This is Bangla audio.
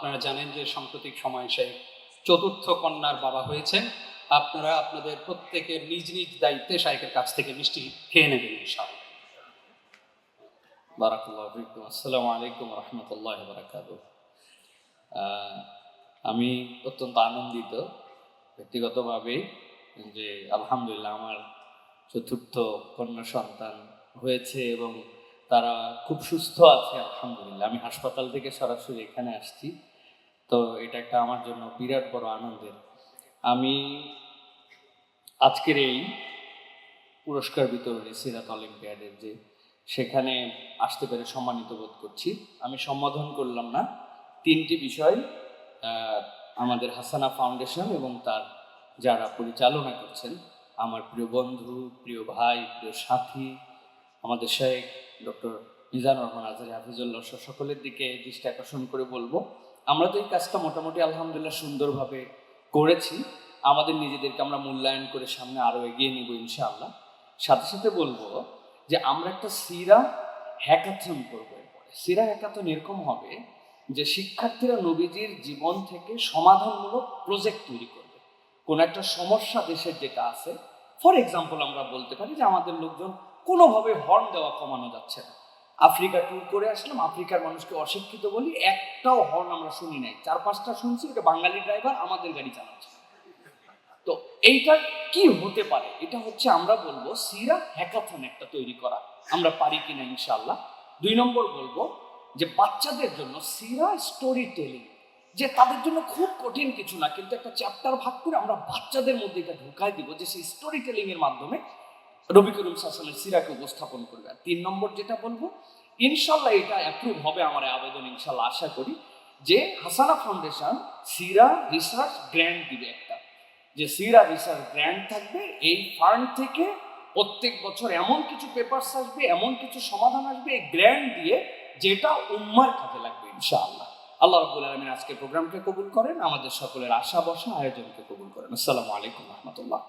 আপনারা জানেন যে সাম্প্রতিক সময় সে চতুর্থ কন্যার বাবা হয়েছেন। আপনারা আপনাদের প্রত্যেকের নিজ নিজ দায়িত্বে শাইকের কাছ থেকে মিষ্টি খেয়ে নেবেন ইনশাআল্লাহ। বারাকাল্লাহ আসসালামু আলাইকুম রহমতুল্লাহ আমি অত্যন্ত আনন্দিত ব্যক্তিগতভাবে যে আলহামদুলিল্লাহ আমার চতুর্থ কন্যা সন্তান হয়েছে এবং তারা খুব সুস্থ আছে, আলহামদুলিল্লাহ। আমি হাসপাতাল থেকে সরাসরি এখানে আসছি। তো এটা একটা আমার জন্য বিরাট বড় আনন্দের। আমি আজকের এই পুরস্কার বিতরণী সিরাত অলিম্পিয়াডের যে সেখানে আসতে পেরে সম্মানিত বোধ করছি। আমি সম্বোধন করলাম না, তিনটি বিষয় আমাদের হাসানা ফাউন্ডেশন এবং তার যারা পরিচালনা করছেন, আমার প্রিয় বন্ধু, প্রিয় ভাই, প্রিয় সাথী, আমাদের শেখ ডক্টর মিজানুর রহমান আজহারি হাফিজুল্লাহ সকলের দিকে দৃষ্টি আকর্ষণ করে বলব। আমরা তো এই কাজটা মোটামুটি আলহামদুলিল্লাহ সুন্দরভাবে করেছি। আমাদের নিজেদেরকে আমরা মূল্যায়ন করে সামনে আরও এগিয়ে নিব ইনশাআল্লাহ। সাথে সাথে বলব যে আমরা একটা সিরা হ্যাকাথন করব এরপরে। সিরা হ্যাকাথন এরকম হবে যে শিক্ষার্থীরা নবীজির জীবন থেকে সমাধানমূলক প্রজেক্ট তৈরি করবে। কোনো একটা সমস্যা দেশের যেটা আছে ফর এক্সাম্পল আমরা বলতে পারি যে আমাদের লোকজন কোনোভাবে হর্ন দেওয়া কমানো যাচ্ছে না। আফ্রিকা ট্যুর করে আসলাম, আফ্রিকার মানুষকে অশিক্ষিত বলি, একটাও হর্ন আমরা শুনি নাই। চার পাঁচটা শুনছি ওটা বাঙালি ড্রাইভার আমাদের গাড়ি চালাচ্ছে। তো এইটা কি হতে পারে? এটা হচ্ছে আমরা বলব সিরা হ্যাকাথন একটা তৈরি করা। আমরা পারি কিনা ইনশাল্লাহ দুই নম্বর বলব যে বাচ্চাদের জন্য সিরা স্টোরি টেলিং যে তাদের জন্য খুব কঠিন কিছু না, কিন্তু একটা চ্যাপ্টার ভাগ করে আমরা বাচ্চাদের মধ্যে এটা ঢুকাই দিব যে সেই স্টোরি টেলিং এর মাধ্যমে রবি করিম শাসনের সিরাকে উপস্থাপন করবে। আর তিন নম্বর যেটা বলব ইনশাল্লাহ এটা অ্যাপ্রুভ হবে আমার আবেদন ইনশাল্লাহ আশা করি যে হাসানা ফাউন্ডেশন সিরা রিসার্চ গ্র্যান্ড দিবে একটা। যে সিরা রিসার্চ গ্র্যান্ড থাকবে, এই ফান্ড থেকে প্রত্যেক বছর এমন কিছু পেপারস আসবে, এমন কিছু সমাধান আসবে, এই গ্র্যান্ড দিয়ে যেটা উম্মার কাজে লাগবে, ইনশাআল্লাহ। আল্লাহ রব্বুল আলমিন আজকে প্রোগ্রামকে কবুল করেন, আমাদের সকলের আশা বসা আয়োজনকে কবুল করেন। আসসালামু আলাইকুম রহমতুল্লাহ।